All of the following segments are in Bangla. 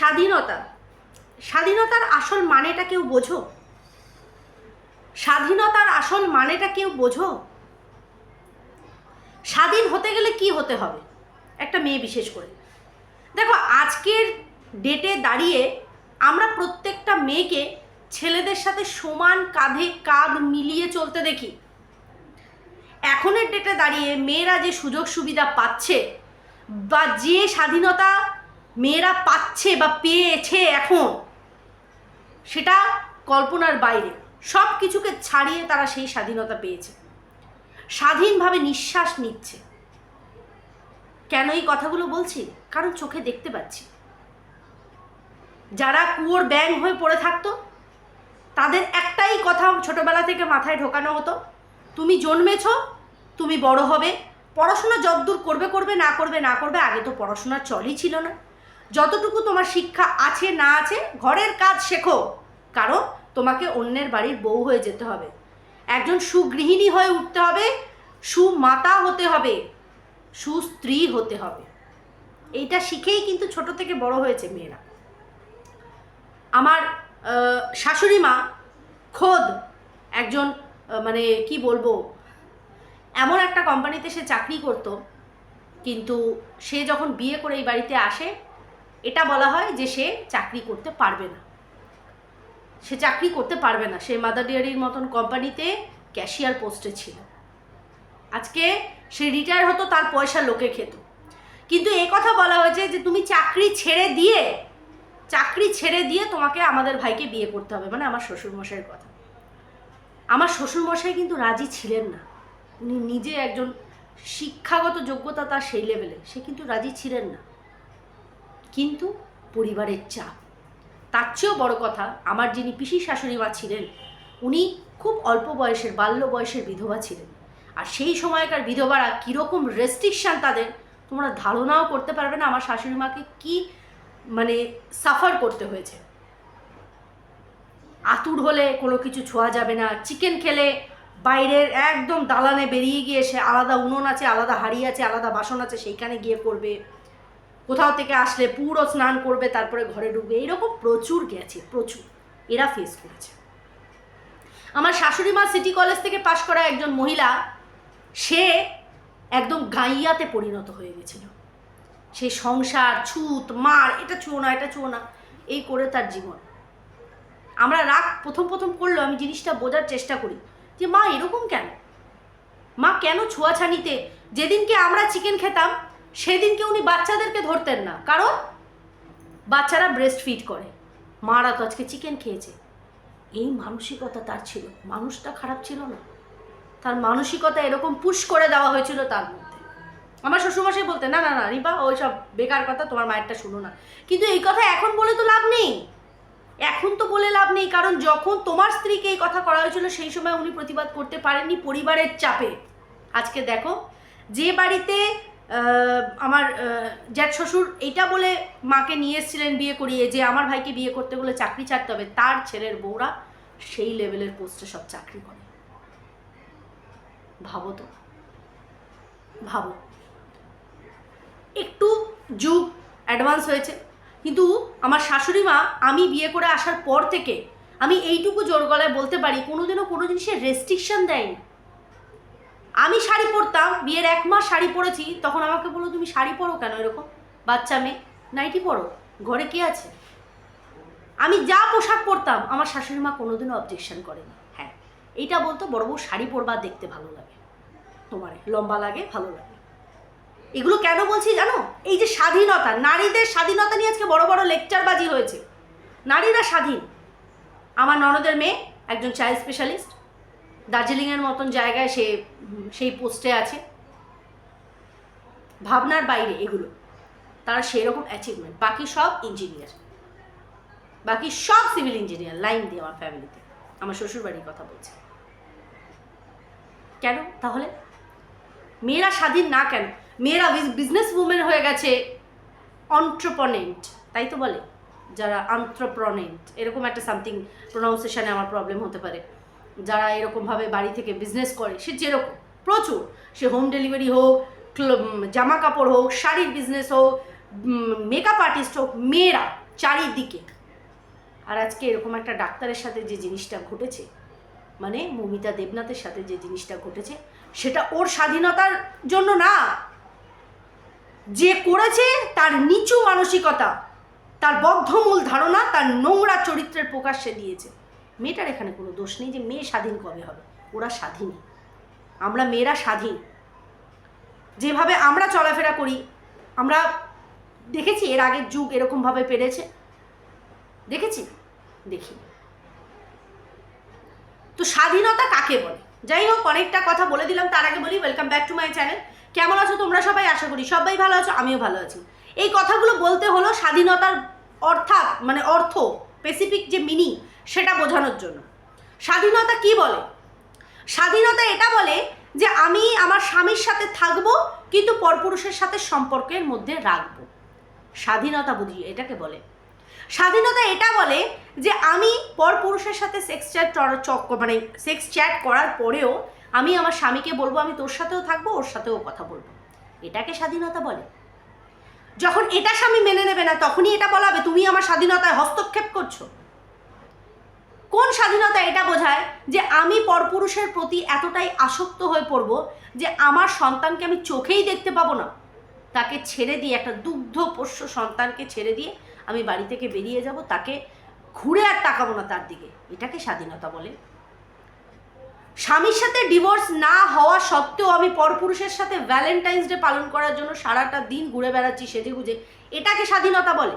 স্বাধীনতা। স্বাধীনতার আসল মানেটা কেউ বোঝো? স্বাধীনতার আসল মানেটা কেউ বোঝো? স্বাধীন হতে গেলে কি হতে হবে? একটা মেয়ে বিশেষ করে। দেখো, আজকের ডেটে দাঁড়িয়ে আমরা প্রত্যেকটা মেয়েকে ছেলেদের সাথে সমান কাঁধে কাঁধ মিলিয়ে চলতে দেখি। এখনের ডেটে দাঁড়িয়ে মেয়েরা যে সুযোগ সুবিধা পাচ্ছে বা যে স্বাধীনতা মেয়েরা পাচ্ছে বা পেয়েছে এখন, সেটা কল্পনার বাইরে। সব কিছুকে ছাড়িয়ে তারা সেই স্বাধীনতা পেয়েছে। স্বাধীনভাবে নিঃশ্বাস নিচ্ছে। কেন এই কথাগুলো বলছি? কারণ চোখে দেখতে পাচ্ছি। যারা কুয়োর ব্যাং হয়ে পড়ে থাকতো, তাদের একটাই কথা ছোটবেলা থেকে মাথায় ঢোকানো হতো, তুমি জন্মেছ, তুমি বড় হবে, পড়াশোনা যতদূর করবে করবে, না করবে না করবে, আগে তো পড়াশোনার চলই ছিল না। যতটুকু তোমার শিক্ষা আছে, না আছে, ঘরের কাজ শেখো। কারণ তোমাকে অন্যের বাড়ির বউ হয়ে যেতে হবে। একজন সুগৃহিণী হয়ে উঠতে হবে, সুমাতা হতে হবে, সুস্ত্রী হতে হবে। এইটা শিখেই কিন্তু ছোট থেকে বড় হয়েছে মেয়েরা। আমার শাশুড়ি মা খোদ একজন মানে কি বলব, এমন একটা কোম্পানিতে সে চাকরি করত, কিন্তু সে যখন বিয়ে করে এই বাড়িতে আসে এটা বলা হয় যে সে চাকরি করতে পারবে না। সে চাকরি করতে পারবে না। সে মাদার ডেয়ারির মতন কোম্পানিতে ক্যাশিয়ার পোস্টে ছিল। আজকে সে রিটায়ার হতো তার পয়সা লোকে খেত। কিন্তু এই কথা বলা হয়েছে যে তুমি চাকরি ছেড়ে দিয়ে, চাকরি ছেড়ে দিয়ে তোমাকে আমাদের ভাইকে বিয়ে করতে হবে। মানে আমার শ্বশুরমশাইয়ের কথা। আমার শ্বশুরমশাই কিন্তু রাজি ছিলেন না। উনি নিজে একজন শিক্ষাগত যোগ্যতা তার সেই লেভেলে সে কিন্তু রাজি ছিলেন না। কিন্তু পরিবারের চাপ। তার চেয়েও বড় কথা, আমার যিনি পিসি শাশুড়ি মা ছিলেন, উনি খুব অল্প বয়সের, বাল্য বয়সের বিধবা ছিলেন। আর সেই সময়কার বিধবারা কীরকম রেস্ট্রিকশান তাদের, তোমরা ধারণাও করতে পারবে না আমার শাশুড়ি মাকে কী মানে সাফার করতে হয়েছে। আতুর হলে কোনো কিছু ছোঁয়া যাবে না চিকেন খেলে বাইরের একদম দালানে বেরিয়ে গিয়ে সে আলাদা উনুন আছে, আলাদা হাঁড়ি আছে, আলাদা বাসন আছে, সেইখানে গিয়ে করবে। কোথাও থেকে আসলে পুরো স্নান করবে, তারপরে ঘরে ঢুকবে, এইরকম প্রচুর গেছে, প্রচুর। এরা ফেস করেছে। আমার শাশুড়ি মা সিটি কলেজ থেকে পাশ করা একজন মহিলা, সে একদম গাইয়াতে পরিণত হয়ে গেছিল। সে সংসার, ছুত, মার, এটা ছুঁয়ো না, এটা ছুঁয়ো না, এই করে তার জীবন। আমরা রাগ প্রথম প্রথম করল আমি জিনিসটা বোঝার চেষ্টা করি যে মা এরকম কেন? মা কেন ছোঁয়াছানিতে? যেদিনকে আমরা চিকেন খেতাম সেদিনকে উনি বাচ্চাদেরকে ধরতেন না। কারণ বাচ্চারা ব্রেস্ট ফিড করে। মারা তো আজকে চিকেন খেয়েছে। এই মানসিকতা তার ছিল। মানুষটা খারাপ ছিল না। তার মানসিকতা এরকম পুশ করে দেওয়া হয়েছিল তার মধ্যে। আমার শ্বশুরমশাই বলতে না না না রিবা ওই সব বেকার কথা তোমার মায়েরটা শুনো না। কিন্তু এই কথা এখন বলে তো লাভ নেই। এখন তো বলে লাভ নেই, কারণ যখন তোমার স্ত্রীকে এই কথা করা হয়েছিল, সেই সময় উনি প্রতিবাদ করতে পারেননি পরিবারের চাপে। আজকে দেখো, যে বাড়িতে আমার জ্যাঠ শ্বশুর এইটা বলে মাকে নিয়ে এসেছিলেন বিয়ে করিয়ে যে আমার ভাইকে বিয়ে করতে বলে চাকরি ছাড়তে হবে, তার ছেলের বউরা সেই লেভেলের পোস্টে সব চাকরি করে। ভাবো তো, ভাবো। একটু যুগ অ্যাডভান্স হয়েছে, কিন্তু আমার শাশুড়ি মা আমি বিয়ে করে আসার পর থেকে আমি এইটুকু জোর গলায় বলতে পারি কোনোদিনও কোনো জিনিসের রেস্ট্রিকশন দেয়নি। আমি শাড়ি পরতাম, বিয়ের এক মাস শাড়ি পরেছি, তখন আমাকে বলল, তুমি শাড়ি পরো কেন এরকম? বাচ্চা মেয়ে, নাইটি পরো, ঘরে কে আছে? আমি যা পোশাক পরতাম, আমার শাশুড়ি মা কোনোদিনও অবজেকশন করেনি। হ্যাঁ এইটা বলতো, বড় বউ শাড়ি পরবা দেখতে ভালো লাগে, তোমার লম্বা লাগে, ভালো লাগে। এগুলো কেন বলছি জানো? এই যে স্বাধীনতা, নারীদের স্বাধীনতা নিয়ে আজকে বড় বড় লেকচারবাজি হয়েছে। নারীরা স্বাধীন। আমার ননদের মেয়ে, একজন চাইল্ড স্পেশালিস্ট দার্জিলিংয়ের মতন জায়গায় সে, সেই পোস্টে আছে। ভাবনার বাইরে এগুলো। তারা সেই রকম অ্যাচিভমেন্ট বাকি সব ইঞ্জিনিয়ার বাকি সব সিভিল ইঞ্জিনিয়ার লাইন দিয়ে আমার ফ্যামিলিতে আমার শ্বশুরবাড়ির কথা বলছে। কেন? তাহলে? মেয়েরা স্বাধীন না কেন? মেয়েরা বিজনেস উমেন হয়ে গেছে। অন্ট্রপনেন্ট তাই তো বলে? যারা আন্ট্রপ্রনেন্ট এরকম একটা সামথিং প্রোনাউন্সিয়েশনে আমার প্রবলেম হতে পারে। যারা এরকমভাবে বাড়ি থেকে বিজনেস করে, সে যেরকম, প্রচুর। সে হোম ডেলিভারি হোক জামা কাপড় হোক, শাড়ির বিজনেস হোক মেকআপ আর্টিস্ট হোক, মেয়েরা চারিদিকে। আর আজকে এরকম একটা ডাক্তারের সাথে যে জিনিসটা ঘটেছে মানে মমিতা দেবনাথের সাথে যে জিনিসটা ঘটেছে, সেটা ওর স্বাধীনতার জন্য না। যে করেছে তার নিচু মানসিকতা, তার বদ্ধমূল ধারণা, তার নোংরা চরিত্রের প্রকাশ্যে দিয়েছে। মেয়েটার এখানে কোনো দোষ নেই যে মেয়ে স্বাধীন কবে হবে? ওরা স্বাধীন আমরা মেয়েরা স্বাধীন। যেভাবে আমরা চলাফেরা করি, আমরা দেখেছি এর আগের যুগ এরকমভাবে পেরেছে? দেখেছি? দেখি। তো স্বাধীনতা কাকে বলে? যাই হোক, অনেকটা কথা বলে দিলাম, তার আগে বলি welcome back to my channel কেমন আছো তোমরা সবাই? আশা করি সবাই ভালো আছো, আমিও ভালো আছি। এই কথাগুলো বলতে হলো স্বাধীনতার অর্থাৎ মানে অর্থ স্পেসিফিক যে মিনিং সেটা বোঝানোর জন্য। স্বাধীনতা কি বলে? স্বাধীনতা এটা বলে যে আমি আমার স্বামীর সাথে থাকব, কিন্তু পরপুরুষের সাথে সম্পর্কের মধ্যে রাখব। স্বাধীনতা বুঝি এটাকে বলে। স্বাধীনতা এটা বলে যে আমি পরপুরুষের সাথে সেক্স চ্যাট চক মানে সেক্স চ্যাট করার পরেও আমি আমার স্বামীকে বলব, আমি তোর সাথেও থাকব, ওর সাথেও কথা বলব। এটাকে স্বাধীনতা বলে। যখন এটা স্বামী মেনে নেবে না, তখনই এটা বলা হবে তুমি আমার স্বাধীনতায় হস্তক্ষেপ করছ। কোন স্বাধীনতা এটা বোঝায় যে আমি পরপুরুষের প্রতি এতটাই আসক্ত হয়ে পড়ব যে আমার সন্তানকে আমি চোখেই দেখতে পাবো না। তাকে ছেড়ে দিয়ে, একটা দুগ্ধ পোষ্য সন্তানকে ছেড়ে দিয়ে আমি বাড়ি থেকে বেরিয়ে যাব, তাকে ঘুরে আর তাকাবো না তার দিকে। এটাকে স্বাধীনতা বলে। স্বামীর সাথে ডিভোর্স না হওয়া সত্ত্বেও আমি পরপুরুষের সাথে ভ্যালেন্টাইন্স ডে পালন করার জন্য সারাটা দিন ঘুরে বেড়াচ্ছি, সেজে গুজে। এটাকে স্বাধীনতা বলে।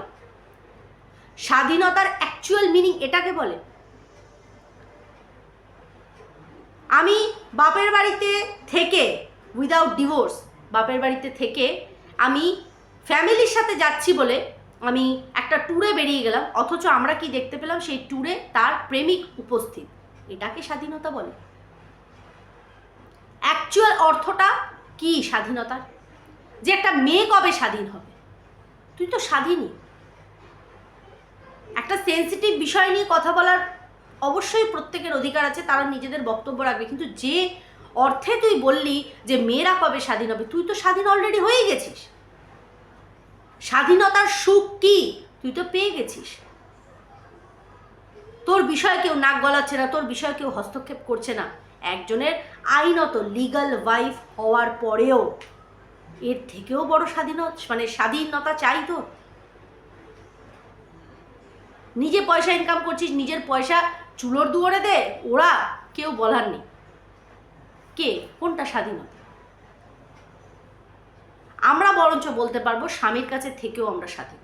স্বাধীনতার অ্যাকচুয়াল মিনিং এটাকে বলে আমি বাপের বাড়িতে থেকে উইদাউট ডিভোর্স বাপের বাড়িতে থেকে আমি ফ্যামিলির সাথে যাচ্ছি বলে আমি একটা ট্যুরে বেরিয়ে গেলাম। অথচ আমরা কি দেখতে পেলাম? সেই ট্যুরে তার প্রেমিক উপস্থিত। এটাকে স্বাধীনতা বলে। অ্যাকচুয়াল অর্থটা কি স্বাধীনতার? যে একটা মেয়ে কবে স্বাধীন হবে? তুই তো স্বাধীনই। একটা সেন্সিটিভ বিষয় নিয়ে কথা বলার অবশ্যই প্রত্যেকের অধিকার আছে, তারা নিজেদের বক্তব্য রাখবে। কিন্তু যে অর্থে তুই বললি যে মেয়েরা কবে স্বাধীন হবে, তুই তো স্বাধীন অলরেডি হয়ে গেছিস। স্বাধীনতার সুখ কি? তুই তো পেয়ে গেছিস। তোর বিষয়ে কেউ নাক গলাচ্ছে না, তোর বিষয়ে কেউ হস্তক্ষেপ করছে না। একজনের আইনত লিগাল ওয়াইফ হওয়ার পরেও এর থেকেও বড় স্বাধীনতা মানে স্বাধীনতা চাই তো নিজে পয়সা ইনকাম করছিস, নিজের পয়সা চুলোর দুয়ারে দে, ওরা কেউ বলার নেই। কে? কোনটা স্বাধীনতা? আমরা বরঞ্চ বলতে পারব স্বামীর কাছে থেকেও আমরা স্বাধীন।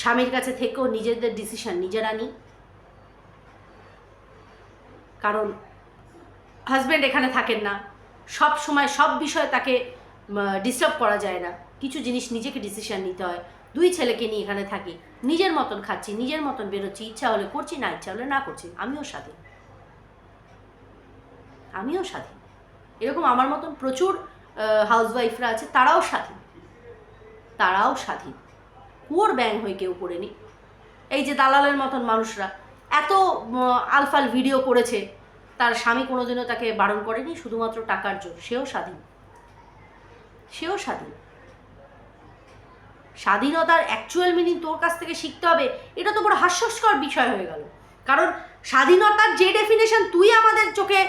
স্বামীর কাছে থেকেও নিজেদের ডিসিশন নিজেরা নিই কারণ হাজব্যান্ড এখানে থাকেন না। সব সময় সব বিষয়ে তাকে ডিস্টার্ব করা যায় না। কিছু জিনিস নিজেকে ডিসিশন নিতে হয়। দুই ছেলেকে নিয়ে এখানে থাকি। নিজের মতন খাচ্ছি, নিজের মতন বেরোচ্ছি, ইচ্ছা হলে করছি, না ইচ্ছা হলে না করছি। আমিও স্বাধীন। আমিও স্বাধীন। এরকম আমার মতন প্রচুর হাউসওয়াইফরা আছে, তারাও স্বাধীন। তারাও স্বাধীন। কুয়োর ব্যাং হয়ে কেউ করেনি এই যে দালালের মতন মানুষরা, এত আলফাল ভিডিও করেছে, তার স্বামী কোনোদিনও তাকে বারণ করেনি, শুধুমাত্র টাকার জোর। সেও স্বাধীন। সেও স্বাধীন। স্বাধীনতার অ্যাকচুয়াল মিনিং তোর কাছ থেকে শিখতে হবে, এটা তো বড় হাস্যস্কর বিষয় হয়ে গেল। কারণ স্বাধীনতার যে ডেফিনেশন তুই আমাদের চোখে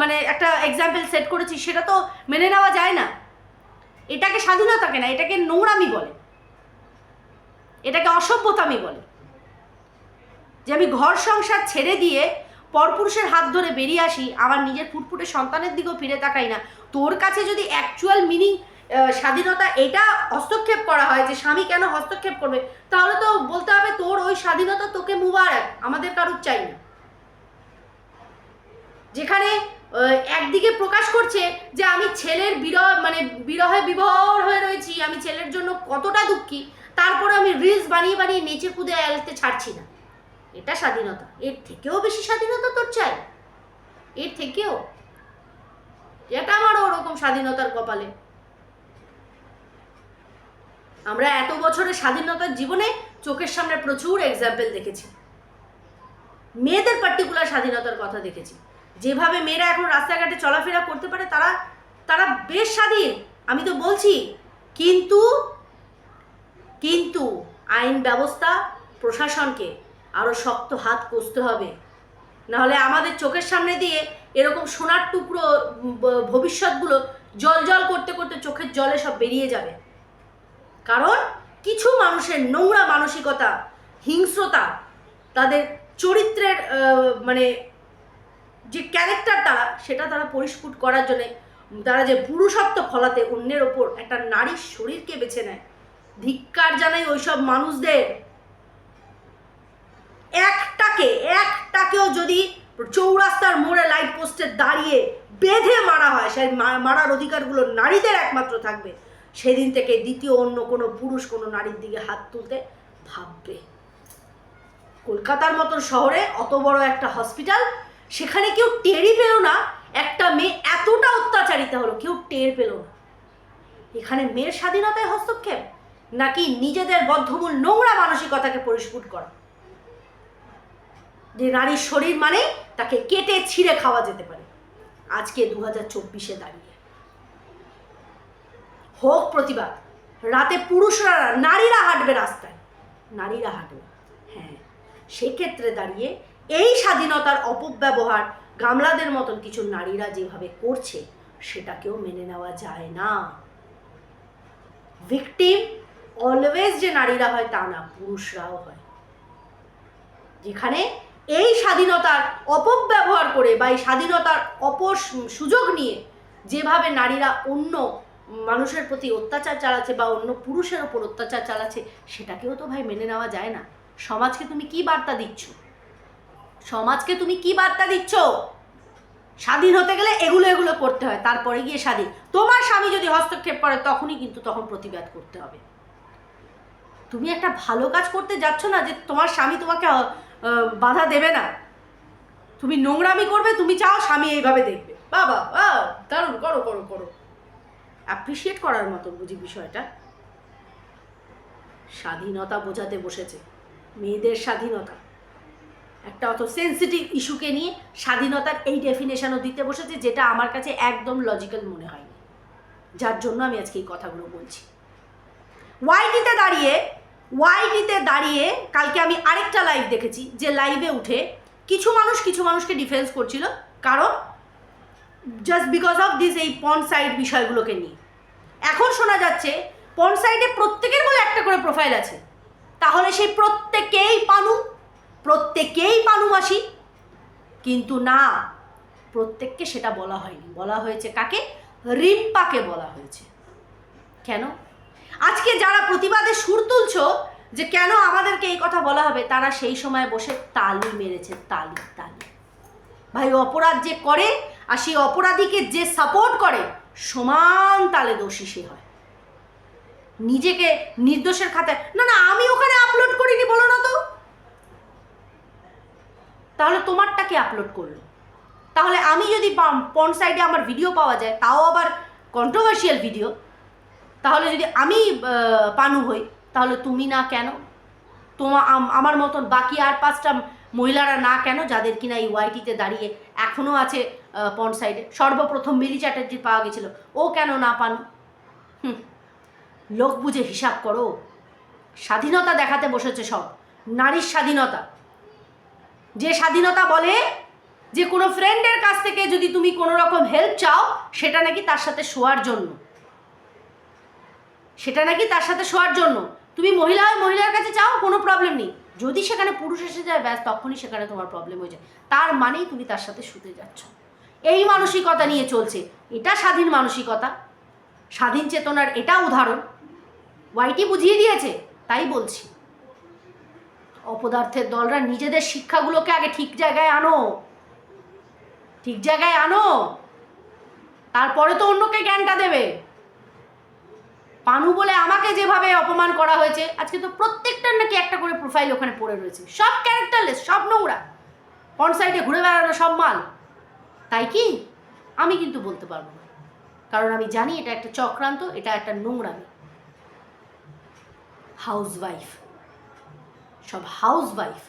মানে একটা এক্সাম্পল সেট করেছিস, সেটা তো মেনে নেওয়া যায় না। এটাকে স্বাধীনতাকে না এটাকে নোংরামি বলে। এটাকে অসভ্যতামি বলে। যে আমি ঘর সংসার ছেড়ে দিয়ে পরপুরুষের হাত ধরে বেরিয়ে আসি, আমার নিজের ফুটফুটে সন্তানের দিকেও ফিরে তাকাই না। তোর কাছে যদি অ্যাকচুয়াল মিনিং স্বাধীনতা এটা হস্তক্ষেপ করা হয় যে স্বামী কেন হস্তক্ষেপ করবে? তাহলে তো বলতে হবে তোর ওই স্বাধীনতা তোকে মুবারক, আমাদের কারুর চাই না। যেখানে একদিকে প্রকাশ করছে যে আমি ছেলের বিরহ মানে বিরহে বিভোর হয়ে রয়েছি, আমি ছেলের জন্য কতটা দুঃখী, তারপরে আমি রিলস বানিয়ে বানিয়ে নেচে কুদে আলতে ছাড়ছি না। এটা স্বাধীনতা। এর থেকেও বেশি স্বাধীনতা তোর চাই। এর থেকেও। এটা আমারও ওরকম স্বাধীনতার কপালে। আমরা এত বছরের স্বাধীনতার জীবনে চোখের সামনে প্রচুর এক্সাম্পল দেখেছি। মেয়েদের পার্টিকুলার স্বাধীনতার কথা দেখেছি। যেভাবে মেয়েরা এখন রাস্তাঘাটে চলাফেরা করতে পারে, তারা তারা বেশ স্বাধীন। আমি তো বলছি, কিন্তু কিন্তু আইন ব্যবস্থা প্রশাসনকে আরও শক্ত হাত কষতে হবে। নাহলে আমাদের চোখের সামনে দিয়ে এরকম সোনার টুকরো ভবিষ্যৎগুলো জল জল করতে করতে চোখের জলে সব বেরিয়ে যাবে। কারণ কিছু মানুষের নোংরা মানসিকতা, হিংস্রতা, তাদের চরিত্রের মানে যে ক্যারেক্টার তারা, সেটা তারা পরিস্ফুট করার জন্যে তারা যে পুরুষত্ব ফলাতে অন্যের ওপর একটা নারীর শরীরকে বেছে নেয়। ধিক্কার জানাই ওইসব মানুষদের। একটাকে, একটাকেও যদি চৌরাস্তার মোড়ে লাইট পোস্টে দাঁড়িয়ে বেঁধে মারা হয়, সেই মারার অধিকারগুলো নারীদের একমাত্র থাকবে। সেদিন থেকে দ্বিতীয় অন্য কোনো পুরুষ কোনো নারীর দিকে হাত তুলতে ভাববে। কলকাতার মতন শহরে অত বড় একটা হসপিটাল, সেখানে কেউ টেরই পেল না, একটা মেয়ে এতটা অত্যাচারিত হলো, কেউ টের পেল না। এখানে মেয়ের স্বাধীনতায় হস্তক্ষেপ, নাকি নিজেদের বদ্ধমূল নোংরা মানসিকতাকে পরিস্ফুট করা? যে নারীর শরীর মানে তাকে কেটে ছিঁড়ে খাওয়া যেতে পারে। আজকে দু হাজার চব্বিশে দাঁড়িয়ে। হোক প্রতিবাদ। রাতে পুরুষরা, নারীরা হাঁটবে রাস্তায়। নারীরা হাঁটবে। হ্যাঁ সেক্ষেত্রে দাঁড়িয়ে এই স্বাধীনতার অপব্যবহার গামলাদের মতন কিছু নারীরা যেভাবে করছে, সেটাকেও মেনে নেওয়া যায় না। ভিকটিম অলওয়েজ যে নারীরা হয়, তা না, পুরুষরাও হয়। যেখানে এই স্বাধীনতার অপব্যবহার করে বা এই স্বাধীনতার অপ সুযোগ নিয়ে যেভাবে নারীরা অন্য মানুষের প্রতি অত্যাচার চালাচ্ছে বা অন্য পুরুষের ওপর অত্যাচার চালাচ্ছে, সেটাকেও তো ভাই মেনে নেওয়া যায় না। সমাজকে তুমি কি বার্তা দিচ্ছ? সমাজকে তুমি কি বার্তা দিচ্ছ? স্বাধীন হতে গেলে এগুলো এগুলো করতে হয়, তারপরে গিয়ে স্বাধীন। তোমার স্বামী যদি হস্তক্ষেপ করে, তখনই কিন্তু তখন প্রতিবাদ করতে হবে। তুমি একটা ভালো কাজ করতে যাচ্ছ না যে তোমার স্বামী তোমাকে বাধা দেবে না। তুমি নোংরামি করবে, তুমি চাও স্বামী এইভাবে দেখবে। বাবা বা দারুণ, করো করো করো। অ্যাপ্রিসিয়েট করার মতো বুঝি বিষয়টা? স্বাধীনতা বোঝাতে বসেছে, মেয়েদের স্বাধীনতা। একটা অত সেন্সিটিভ ইস্যুকে নিয়ে স্বাধীনতার এই ডেফিনেশনও দিতে বসেছে যেটা আমার কাছে একদম লজিক্যাল মনে হয়নি। যার জন্য আমি আজকে এই কথাগুলো বলছি। ওয়াইটিতে দাঁড়িয়ে ওয়াইটিতে দাঁড়িয়ে কালকে আমি আরেকটা লাইভ দেখেছি, যে লাইভে উঠে কিছু মানুষ কিছু মানুষকে ডিফেন্স করছিল। কারণ জাস্ট বিকজ অফ দিস এই পন সাইড বিষয়গুলোকে নিয়ে। এখন শোনা যাচ্ছে পন সাইডে প্রত্যেকের বলে একটা করে প্রোফাইল আছে। তাহলে সেই প্রত্যেকেই পানু প্রত্যেকেই পানু মাসি। কিন্তু না, প্রত্যেককে সেটা বলা হয়নি। বলা হয়েছে কাকে? রিম্পাকে বলা হয়েছে। কেন? আজকে যারা প্রতিবাদে সুর তুলছ যে কেন আমাদেরকে এই কথা বলা হবে, তারা সেই সময় বসে তালি মেরেছে, তালি তালি। ভাই, অপরাধ যে করে আর সেই অপরাধীকে যে সাপোর্ট করে, সমান তালে দোষী সে হয়। নিজেকে নির্দোষের খাতায় না না, আমি ওখানে আপলোড করিনি, বলো না তো। তাহলে তোমারটাকে আপলোড করল? তাহলে আমি যদি পন সাইডে আমার ভিডিও পাওয়া যায়, তাও আবার কন্ট্রোভার্সিয়াল ভিডিও তাহলে যদি আমি পানু হই, তাহলে তুমি না কেন? তোমা, আম- আমার মতন বাকি আর পাঁচটা মহিলারা না কেন যাদের কিনা এই ওয়াইটিতে দাঁড়িয়ে এখনও আছে পন সাইডে সর্বপ্রথম মিলি চ্যাটার্জি পাওয়া গেছিল। ও কেন না পান? হুম। লোক বুঝে হিসাব করো। স্বাধীনতা দেখাতে বসেছে সব। নারীর স্বাধীনতা। যে স্বাধীনতা বলে যে কোনো ফ্রেন্ডের কাছ থেকে যদি তুমি কোনো রকম হেল্প চাও, সেটা নাকি তার সাথে শোয়ার জন্য। সেটা নাকি তার সাথে শোয়ার জন্য। তুমি মহিলা হয়ে মহিলার কাছে চাও, কোনো প্রবলেম নেই। যদি সেখানে পুরুষ এসে যায়, ব্যাস তখনই সেখানে তোমার প্রবলেম হয়ে যায়। তার মানেই তুমি তার সাথে শুতে যাচ্ছ। এই মানসিকতা নিয়ে চলছে। এটা স্বাধীন মানসিকতা। স্বাধীন চেতনার এটা উদাহরণ। ওয়াইটি বুঝিয়ে দিয়েছে, তাই বলছি। অপদার্থের দলরা নিজেদের শিক্ষাগুলোকে আগে ঠিক জায়গায় আনো। ঠিক জায়গায় আনো। তারপরে তো অন্যকে জ্ঞানটা দেবে। পানু বলে আমাকে যেভাবে অপমান করা হয়েছে, আজকে তো প্রত্যেকটার নাকি একটা করে প্রোফাইল ওখানে পড়ে রয়েছে। সব ক্যারেক্টারলেস সব নোংরা। ফ্রন্ট সাইডে ঘুরে বেড়ানো সব মাল। তাই কি? আমি কিন্তু বলতে পারব না। কারণ আমি জানি এটা একটা চক্রান্ত, এটা একটা নোংরামি। হাউস ওয়াইফ সব হাউস ওয়াইফ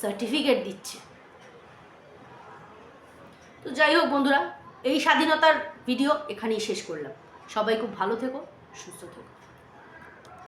সার্টিফিকেট দিচ্ছে। তো যাই হোক বন্ধুরা, এই স্বাধীনতার ভিডিও এখানেই শেষ করলাম। সবাই খুব ভালো থেকো। সুস্থ থেকো